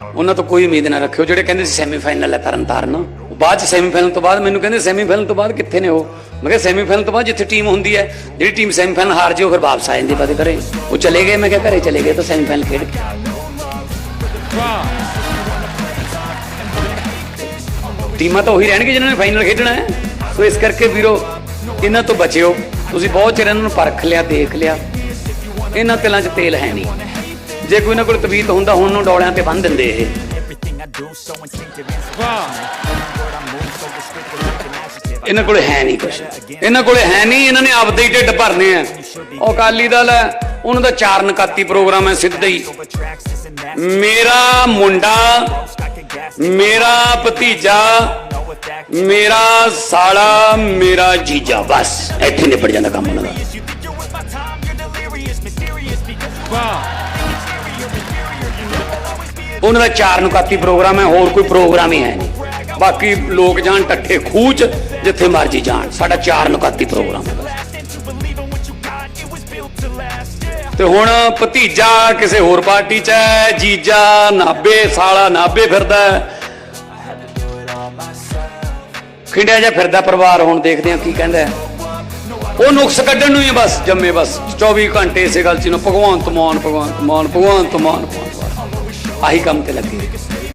ਉਹਨਾਂ ਤੋਂ ਕੋਈ ਉਮੀਦ ਨਾ ਰੱਖਿਓ। ਜਿਹੜੇ ਕਹਿੰਦੇ ਸੀ ਸੈਮੀਫਾਈਨਲ ਹੈ ਤਰਨ ਬਾਅਦ ਚ ਸੈਮੀਫਾਈਨਲ ਤੋਂ ਬਾਅਦ ਮੈਨੂੰ ਕਹਿੰਦੇ ਸੈਮੀਫਾਈਨਲ ਤੋਂ ਬਾਅਦ ਕਿੱਥੇ ਨੇ ਉਹ? ਮੈਂ ਕਿਹਾ ਸੈਮੀਫਾਈਨਲ ਤੋਂ ਬਾਅਦ ਜਿੱਥੇ ਟੀਮ ਹੁੰਦੀ ਹੈ, ਜਿਹੜੀ ਟੀਮ ਸੈਮੀਫਾਈਨਲ ਹਾਰ ਜੇ ਉਹ ਫਿਰ ਵਾਪਸ ਆ ਜਾਂਦੀ ਬਾਅਦ ਘਰੇ। ਉਹ ਚਲੇ ਗਏ, ਮੈਂ ਕਿਹਾ ਘਰੇ ਚਲੇ ਗਏ ਤਾਂ ਸੈਮੀਫਾਈਨਲ ਖੇਡ ਕੇ। ਟੀਮਾਂ ਤਾਂ ਉਹੀ ਰਹਿਣਗੇ ਜਿਨ੍ਹਾਂ ਨੇ ਫਾਈਨਲ ਖੇਡਣਾ ਹੈ। ਸੋ ਇਸ ਕਰਕੇ ਵੀਰੋ, ਇਹਨਾਂ ਤੋਂ ਬਚਿਓ। ਤੁਸੀਂ ਬਹੁਤ ਚਿਰ ਇਹਨਾਂ ਨੂੰ ਪਰਖ ਲਿਆ, ਦੇਖ ਲਿਆ। ਇਹਨਾਂ ਤਿਲਾਂ 'ਚ ਤੇਲ ਹੈ ਨਹੀਂ। ਜੇ ਕੋਈ ਨਾ ਕੋਈ ਤਵੀਤ ਹੁੰਦਾ, ਹੁਣ ਨੂੰ ਡੋਲਿਆਂ ਤੇ ਬੰਨ ਦਿੰਦੇ ਇਹ। ਇਹਨਾਂ ਕੋਲੇ ਹੈ ਨਹੀਂ ਕੁਝ ਇਹਨਾਂ ਕੋਲੇ ਹੈ ਨਹੀਂ, ਇਹਨਾਂ ਨੇ ਆਪਦੇ ਹੀ ਢਿੱਡ ਭਰਨੇ ਆ। ਉਹ ਅਕਾਲੀ ਦਲ ਹੈ, ਉਹਨਾਂ ਦਾ ਚਾਰ ਨਕਾਤੀ ਪ੍ਰੋਗਰਾਮ ਹੈ ਸਿੱਧਾ ਹੀ। ਮੇਰਾ ਮੁੰਡਾ, ਮੇਰਾ ਭਤੀਜਾ, ਮੇਰਾ ਸਾਲਾ, ਮੇਰਾ ਜੀਜਾ, ਬਸ। ਇੱਥੇ ਨਿਪਟ ਜਾਂਦਾ ਕੰਮ ਉਹਨਾਂ ਦਾ। Is. ਉਹਨਾਂ ਦਾ ਚਾਰ ਨੁਕਾਤੀ ਪ੍ਰੋਗਰਾਮ ਹੈ, ਹੋਰ ਕੋਈ ਪ੍ਰੋਗਰਾਮ ਹੀ ਹੈ ਨਹੀਂ। ਬਾਕੀ ਲੋਕ ਜਾਣ ਟੱਠੇ ਖੂਚ, ਜਿੱਥੇ ਮਰਜ਼ੀ ਜਾਣ। ਸਾਡਾ ਚਾਰ ਨੁਕਾਤੀ ਪ੍ਰੋਗਰਾਮ ਤੇ ਹੁਣ ਭਤੀਜਾ ਕਿਸੇ ਹੋਰ ਪਾਰਟੀ 'ਚ ਹੈ, ਜੀਜਾ ਨਾਬੇ ਸਾਲਾ ਨਾਬੇ ਫਿਰਦਾ ਖਿੰਡਿਆ ਜਿਹਾ ਫਿਰਦਾ ਪਰਿਵਾਰ, ਹੁਣ ਦੇਖਦੇ ਹਾਂ ਕੀ ਕਹਿੰਦਾ ਹੈ। ਉਹ ਨੁਕਸ ਕੱਢਣ ਨੂੰ ਹੀ ਹੈ ਬਸ, ਜੰਮੇ ਬਸ। 24 ਘੰਟੇ ਇਸੇ ਗੱਲ 'ਚ ਨੂੰ, ਭਗਵੰਤ ਮਾਨ ਭਗਵੰਤ ਮਾਨ ਭਗਵੰਤ ਮਾਨ। ਭਗਵੰਤ ਆਹੀ ਕੰਮ ਤੇ ਲੱਗੇ।